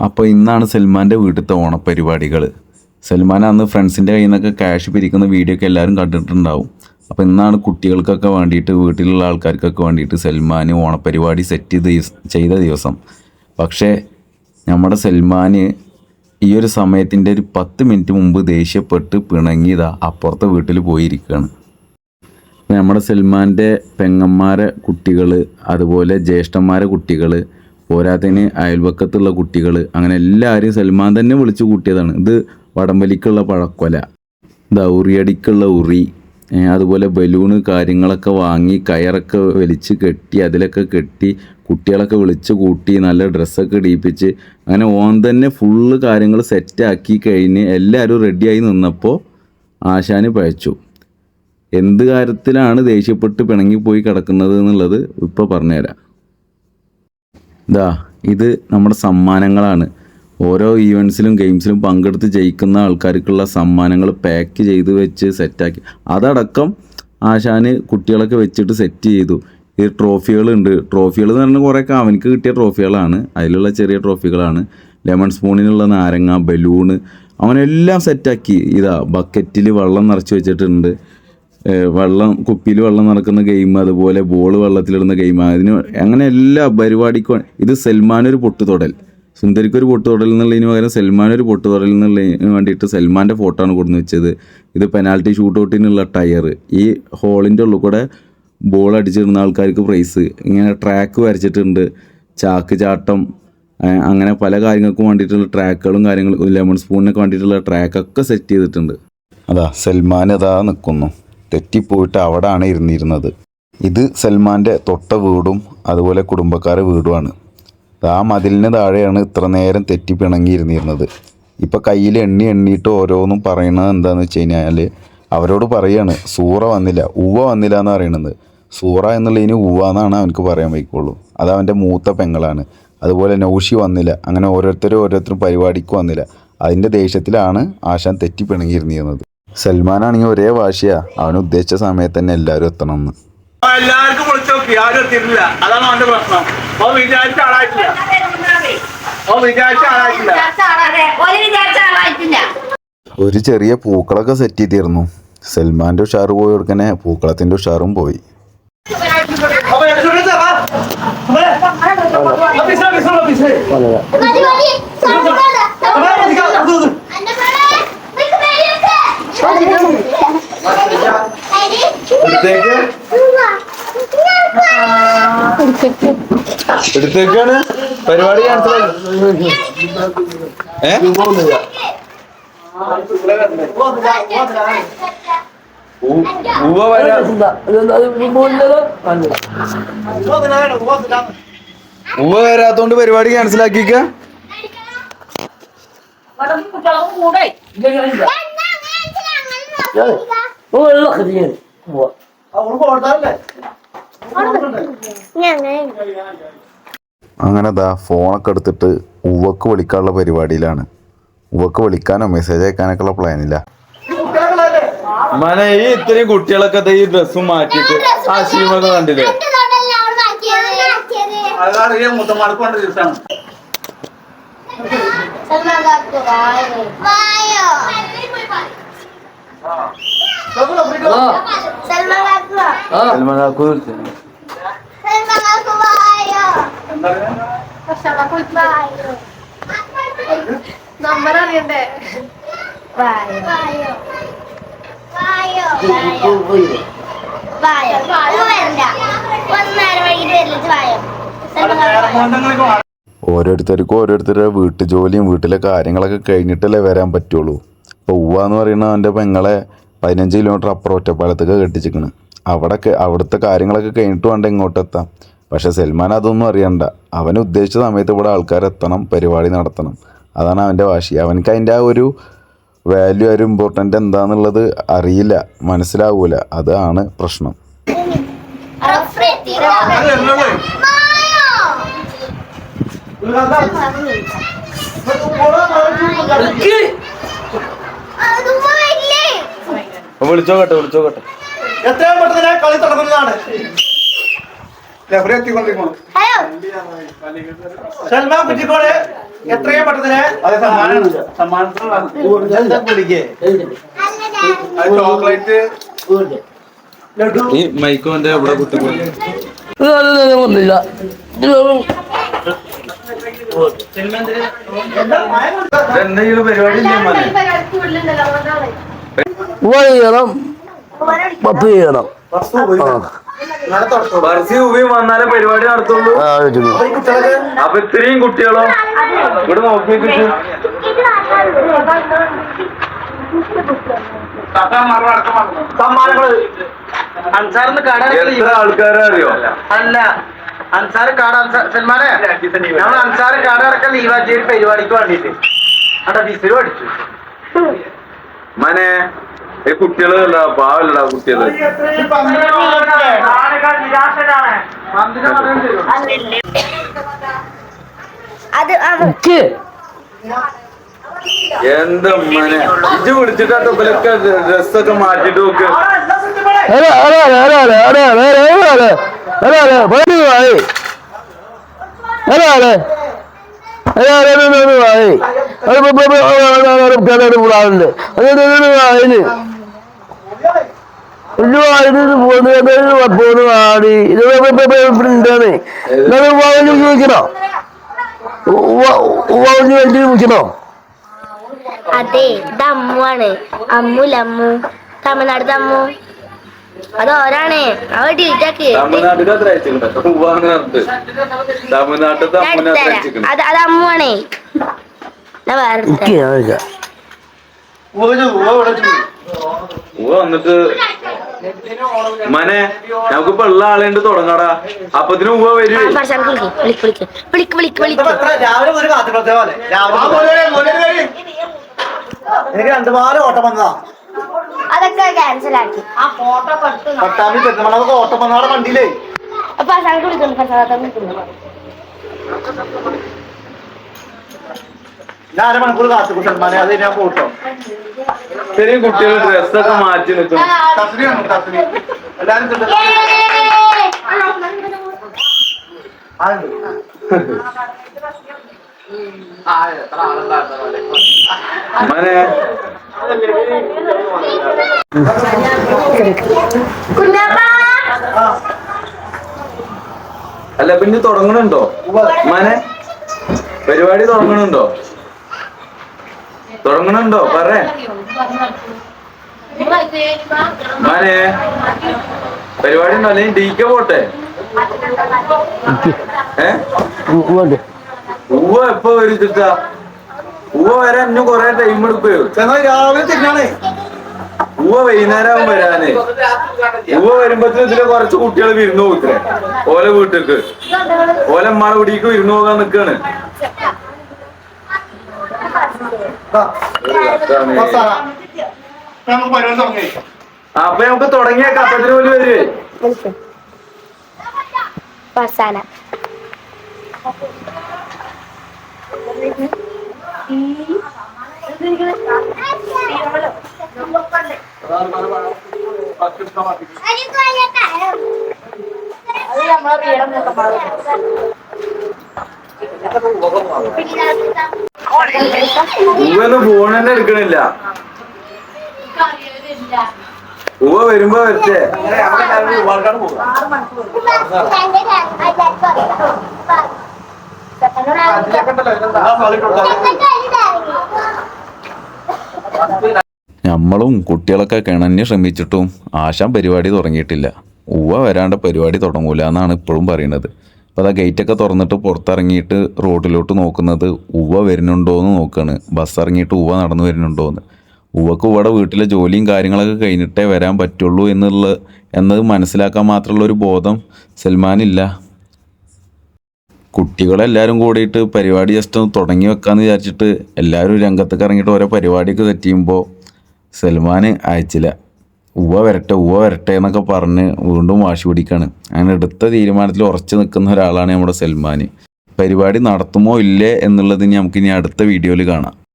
അപ്പോൾ ഇന്നാണ് സൽമാന്റെ വീട്ടിലത്തെ ഓണപ്പരിപാടികൾ സൽമാൻ അന്ന് ഫ്രണ്ട്സിന്റെ കയ്യിൽ നിന്നൊക്കെ ക്യാഷ് പിരിക്കുന്ന വീഡിയോ ഒക്കെ എല്ലാവരും കണ്ടിട്ടുണ്ടാവും. അപ്പോൾ ഇന്നാണ് കുട്ടികൾക്കൊക്കെ വേണ്ടിയിട്ട് വീട്ടിലുള്ള ആൾക്കാർക്കൊക്കെ വേണ്ടിയിട്ട് സൽമാൻ ഓണപ്പരിപാടി സെറ്റ് ചെയ്ത് ദിവസം. പക്ഷേ നമ്മുടെ സൽമാൻ ഈ ഒരു സമയത്തിന്റെ ഒരു പത്ത് മിനിറ്റ് മുമ്പ് ദേഷ്യപ്പെട്ട് പിണങ്ങിയതാ അപ്പുറത്തെ വീട്ടിൽ പോയിരിക്കുകയാണ് നമ്മുടെ സൽമാന്റെ പെങ്ങന്മാരെ കുട്ടികൾ അതുപോലെ ജ്യേഷ്ഠന്മാരെ കുട്ടികൾ പോരാത്തതിന് അയൽവക്കത്തുള്ള കുട്ടികൾ അങ്ങനെ എല്ലാവരും സൽമാൻ തന്നെ വിളിച്ചു കൂട്ടിയതാണ്. ഇത് വടംവലിക്കുള്ള പഴക്കൊല ദൗറിയടിക്കുള്ള ഉറി അതുപോലെ ബലൂണ് കാര്യങ്ങളൊക്കെ വാങ്ങി കയറൊക്കെ വലിച്ച് കെട്ടി അതിലൊക്കെ കെട്ടി കുട്ടികളൊക്കെ വിളിച്ച് കൂട്ടി നല്ല ഡ്രസ്സൊക്കെ ഇടിയിപ്പിച്ച് അങ്ങനെ ഓൻ തന്നെ ഫുള്ള് കാര്യങ്ങൾ സെറ്റാക്കി കഴിഞ്ഞ് എല്ലാവരും റെഡിയായി നിന്നപ്പോൾ ആശാന് പഴച്ചു എന്ത് കാര്യത്തിലാണ് ദേഷ്യപ്പെട്ട് പിണങ്ങിപ്പോയി കിടക്കുന്നത് എന്നുള്ളത് ഇപ്പോൾ പറഞ്ഞുതരാം. ഇതാ ഇത് നമ്മുടെ സമ്മാനങ്ങളാണ്. ഓരോ ഈവൻസിലും ഗെയിംസിലും പങ്കെടുത്ത് ജയിക്കുന്ന ആൾക്കാർക്കുള്ള സമ്മാനങ്ങൾ പാക്ക് ചെയ്ത് വെച്ച് സെറ്റാക്കി അതടക്കം ആശാന് കുട്ടികളൊക്കെ വെച്ചിട്ട് സെറ്റ് ചെയ്തു. ഈ ട്രോഫികളുണ്ട് ട്രോഫികൾ എന്ന് പറഞ്ഞാൽ കുറേ അവനക്ക് കിട്ടിയ ട്രോഫികളാണ് അതിലുള്ള ചെറിയ ട്രോഫികളാണ് ലെമൺ സ്പൂണിനുള്ള നാരങ്ങ ബലൂണ് അവനെല്ലാം സെറ്റാക്കി ഇതാ ബക്കറ്റിൽ വെള്ളം നിറച്ച് വെച്ചിട്ടുണ്ട്. വെള്ളം കുപ്പിയിൽ വെള്ളം നടക്കുന്ന ഗെയിം അതുപോലെ ബോൾ വെള്ളത്തിലിടുന്ന ഗെയിം അതിന് അങ്ങനെ എല്ലാ പരിപാടിക്കും ഇത് സൽമാൻ ഒരു പൊട്ടുതൊടൽ. സുന്ദരിക്കൊരു പൊട്ടുതൊടൽ എന്നുള്ളതിന് പകരം സൽമാൻ ഒരു പൊട്ടുതൊടൽ എന്നുള്ളതിന് വേണ്ടിയിട്ട് സൽമാന്റെ ഫോട്ടോ ആണ് കൊടുന്ന് വെച്ചത്. ഇത് പെനാൽറ്റി ഷൂട്ട് ഔട്ടിനുള്ള ടയർ ഈ ഹോളിന്റെ ഉള്ളിൽ കൂടെ ബോൾ അടിച്ചിടുന്ന ആൾക്കാർക്ക് പ്രൈസ് ഇങ്ങനെ ട്രാക്ക് വരച്ചിട്ടുണ്ട്. ചാക്ക് ചാട്ടം അങ്ങനെ പല കാര്യങ്ങൾക്കും വേണ്ടിയിട്ടുള്ള ട്രാക്കുകളും കാര്യങ്ങളും ലെമൺ സ്പൂണിനൊക്കെ വേണ്ടിയിട്ടുള്ള ട്രാക്കൊക്കെ സെറ്റ് ചെയ്തിട്ടുണ്ട്. അതാ സൽമാൻ അതാ നിൽക്കുന്നു തെറ്റിപ്പോയിട്ട് അവിടാണ് ഇരുന്നിരുന്നത്. ഇത് സൽമാന്റെ തൊട്ട വീടും അതുപോലെ കുടുംബക്കാരെ വീടുമാണ്. ആ മതിലിന് താഴെയാണ് ഇത്ര നേരം തെറ്റി പിണങ്ങിയിരുന്നിരുന്നത്. ഇപ്പം കയ്യിൽ എണ്ണി എണ്ണിയിട്ട് ഓരോന്നും പറയണത് എന്താണെന്ന് വെച്ച് കഴിഞ്ഞാൽ അവരോട് പറയാണ് സൂറ വന്നില്ല ഉവ്വ വന്നില്ല എന്ന് പറയണത്. സൂറ എന്നുള്ളതിന് ഉവ്വ എന്നാണ് അവനക്ക് പറയാൻ വയ്ക്കുള്ളൂ. അത് അവന്റെ മൂത്ത പെങ്ങളാണ്. അതുപോലെ നൗഷി വന്നില്ല അങ്ങനെ ഓരോരുത്തരും ഓരോരുത്തരും പരിപാടിക്ക് വന്നില്ല. അതിന്റെ ദേഷ്യത്തിലാണ് ആശാൻ തെറ്റി പിണങ്ങിയിരുന്നിരുന്നത്. സൽമാനാണെങ്കിൽ ഒരേ വാശിയാ അവൻ ഉദ്ദേശിച്ച സമയത്ത് തന്നെ എല്ലാവരും എത്തണം എന്ന് എല്ലാവർക്കും വിളിച്ചു നോക്കി ആരും എത്തിയിട്ടില്ല അതാണ് അവന്റെ പ്രശ്നം ഓ വിചാരിച്ച ആളായിട്ടില്ല ഓ വിചാരിച്ച ആളായിട്ടില്ല ഒരു ചെറിയ പൂക്കളൊക്കെ സെറ്റ് ചെയ്തിരുന്നു സൽമാന്റെ ഉഷാറ് പോയി കൊടുക്കണേ പൂക്കളത്തിന്റെ ഉഷാറും പോയി അപ്പൊ എടുത്തേക്ക്? എടുത്തേക്കാണ്? പരിപാടി ഏ? വരാ. ഉവ്വ വരാത്തോണ്ട് പരിപാടി ക്യാൻസൽ ആക്കിക്ക. പോട്ടല്ലേ അങ്ങനെ ദാ ഫോണൊക്കെ എടുത്തിട്ട് ഉവക്ക് വിളിക്കാനുള്ള പരിപാടിയിലാണ്. ഉവക്ക് വിളിക്കാനോ മെസ്സേജ് അയക്കാനൊക്കെയുള്ള പ്ലാനില്ല മനെ ഈ ഇത്രയും കുട്ടികളൊക്കെ ഈ ഡ്രസ്സും മാറ്റിയിട്ട് ആ ശീമൊക്കെ കണ്ടില്ലേ? അതാണ് ഓരോരുത്തർക്കും ഓരോരുത്തരുടെ വീട്ടു ജോലിയും വീട്ടിലെ കാര്യങ്ങളൊക്കെ കഴിഞ്ഞിട്ടല്ലേ വരാൻ പറ്റുള്ളൂ. പോവാന്ന് ഉവ്വ എന്ന് പറയുന്ന അവന്റെ പെങ്ങളെ പതിനഞ്ച് കിലോമീറ്റർ അപ്പുറം ഒറ്റപ്പാലത്തൊക്കെ കെട്ടിച്ചിക്കണ് അവിടെ അവിടുത്തെ കാര്യങ്ങളൊക്കെ കഴിഞ്ഞിട്ട് വേണ്ട ഇങ്ങോട്ടെത്താം. പക്ഷേ സൽമാൻ അതൊന്നും അറിയണ്ട. അവൻ ഉദ്ദേശിച്ച സമയത്ത് ഇവിടെ ആൾക്കാർ എത്തണം പരിപാടി നടത്തണം. അതാണ് അവന്റെ വാശി. അവനക്ക് അതിന്റെ ആ ഒരു വാല്യൂ ആ ഒരു ഇമ്പോർട്ടന്റ് എന്താണെന്നുള്ളത് അറിയില്ല മനസ്സിലാവൂല. അതാണ് പ്രശ്നം. അങ്ങനെ വിളിച്ചോക്കട്ടെ വിളിച്ചോക്കട്ടെ എത്രയും പെട്ടെന്ന് ഞാൻ കളി തുടങ്ങുന്നതാണ്. ലഹരി എത്തിക്കൊണ്ടിരിക്കണം ഹലോ. സൽമാൻ കുറ്റിക്കോട് എത്രയും പെട്ടെന്ന് അത് സമ്മാനം സമ്മാനത്തിനുള്ള ചോക്ലേറ്റ്. ലഡു. ഈ മൈക്കോന്റെ ഇവിടെ കുത്തിപ്പോയി ഒന്നുമില്ല. എന്തെങ്കിലും പരിപാടി ചെയ്യണം പത്ത് ചെയ്യണം ബർസി വന്നാലേ പരിപാടി നടത്തുള്ളൂ. അപ്പൊ ഇത്രയും കുട്ടികളോ? ഇവിടെ നോക്കി വെച്ചിട്ട്. സമ്മാനങ്ങൾ. അൻസാറിന് കട എത്ര ആൾക്കാരെ അറിയോ? അല്ല. അൻസാർ കാട് അൻസാർ സൽമാനെ നമ്മൾ അൻസാർ കാട് ഇറക്കാൻ ലീവാക്കി ഒരു പരിപാടിക്ക് വേണ്ടിട്ട് അവിടെ വിസിൽ പഠിച്ചു മനെ ഈ കുട്ടികൾ അല്ല പാവല്ല കുട്ടികൾ എന്താ ഇജ്ജ് പിടിച്ചിട്ടാട്ടോ ഇവരൊക്കെ ഡ്രസ്സൊക്കെ മാറ്റിട്ട് നോക്ക് ായി പോകുന്നു ആടി ഇത് പ്രിന്റാണ് നിങ്ങൾ ഉപ്പാവിന് ചോദിക്കണോ ഉപ്പാവിന് വേണ്ടി വിളിക്കണോ അതെ ഇത് അമ്മു ആണ് അമ്മു? ലമ്മു തമിഴ്നാട് അമ്മു അത് ഓരാണ്. അവ ഡിലീറ്റാക്ക് അത് അത് അമ്മു ആണേ വേറെ വന്നിട്ട് മനെ നമുക്കിപ്പോ ഉള്ള ആളുണ്ട് തുടങ്ങടാ. അപ്പത്തിന് ഉവ വരും. എനിക്ക് രണ്ടുപാട് ഓട്ടം വന്നതാ. അതൊക്കെ ക്യാൻസൽ ആക്കി. പട്ടാമ്പി പെരുന്നമണ ഓട്ടം വന്നാടെ വണ്ടിയിലേ അപ്പൊ വിളിക്കുന്നു ഞാൻ അരമണിക്കൂർ കാത്തു സൽമാനെ അത് ഞാൻ പോട്ടോ. ഇത്രയും കുട്ടികൾ ഡ്രസ്സൊക്കെ മാറ്റി നിൽക്കും എല്ലാരും? മനെ. അല്ല പിന്നെ തുടങ്ങണുണ്ടോ? മനെ പരിപാടി തുടങ്ങണുണ്ടോ? തുടങ്ങണുണ്ടോ? പറ മനെ പരിപാടി ഉണ്ടോ? അല്ലെങ്കിൽ ഡീക്ക പോട്ടെ. ഉവ്വ എപ്പോ വരും ഉവ്വ വരാൻ ഇന്നും കൊറേ ടൈം എടുക്കുകയോ രാവിലെ തിന്നാണേ ഉവ്വ വൈകുന്നേരം വരാന് വരാനേ. ഉവ്വ വരുമ്പത്തിന് ഇതിലെ കുറച്ച് കുട്ടികൾ വിരുന്ന് പോയിത്രേ ഓല വീട്ടിക്ക്. ഓല അമ്മാടെ കുടിക്ക് വിരുന്ന് പോകാൻ നിക്കാണ്. അപ്പൊ നമുക്ക് തുടങ്ങിയ കപ്പത്തിന് പോലും വരേ ഫസാന അത് നമ്മളെ വീടം നോക്കാൻ പാടില്ല ഉവ്വൊന്നും ഫോൺ തന്നെ എടുക്കണില്ല. ഉവ്വ വരുമ്പോ വരട്ടെ. നമ്മളും കുട്ടികളൊക്കെ കിണഞ്ഞ് ശ്രമിച്ചിട്ടും ആശാൻ പരിപാടി തുടങ്ങിയിട്ടില്ല. ഉവ്വ വരാണ്ട് പരിപാടി തുടങ്ങൂല എന്നാണ് ഇപ്പോഴും പറയുന്നത്. അപ്പോൾ അതാ ഗേറ്റൊക്കെ തുറന്നിട്ട് പുറത്തിറങ്ങിയിട്ട് റോഡിലോട്ട് നോക്കുന്നത് ഉവ വരുന്നുണ്ടോ എന്ന് നോക്കുകയാണ് ബസ് ഇറങ്ങിയിട്ട് ഉവ്വ നടന്നു വരുന്നുണ്ടോ എന്ന്. ഉവ്വക്ക് വീട്ടിലെ ജോലിയും കാര്യങ്ങളൊക്കെ കഴിഞ്ഞിട്ടേ വരാൻ പറ്റുള്ളൂ എന്നുള്ള എന്നത് മനസ്സിലാക്കാൻ മാത്രമുള്ള ഒരു ബോധം സൽമാനില്ല കുട്ടികളെല്ലാവരും കൂടിയിട്ട് പരിപാടി ജസ്റ്റ് ഒന്ന് തുടങ്ങി വെക്കാമെന്ന് വിചാരിച്ചിട്ട് എല്ലാവരും രംഗത്തേക്ക് ഇറങ്ങിയിട്ട് ഓരോ പരിപാടിയൊക്കെ സെറ്റ് ചെയ്യുമ്പോൾ സൽമാൻ അയച്ചില്ല. ഉവ്വ വരട്ടെ ഉവ വരട്ടെ എന്നൊക്കെ പറഞ്ഞ് വീണ്ടും വാശി പിടിക്കാണ്. അങ്ങനെ എടുത്ത തീരുമാനത്തിൽ ഉറച്ചു നിൽക്കുന്ന ഒരാളാണ് നമ്മുടെ സൽമാൻ പരിപാടി നടത്തുമോ ഇല്ലേ എന്നുള്ളത് നമുക്ക് ഇനി അടുത്ത വീഡിയോയിൽ കാണാം.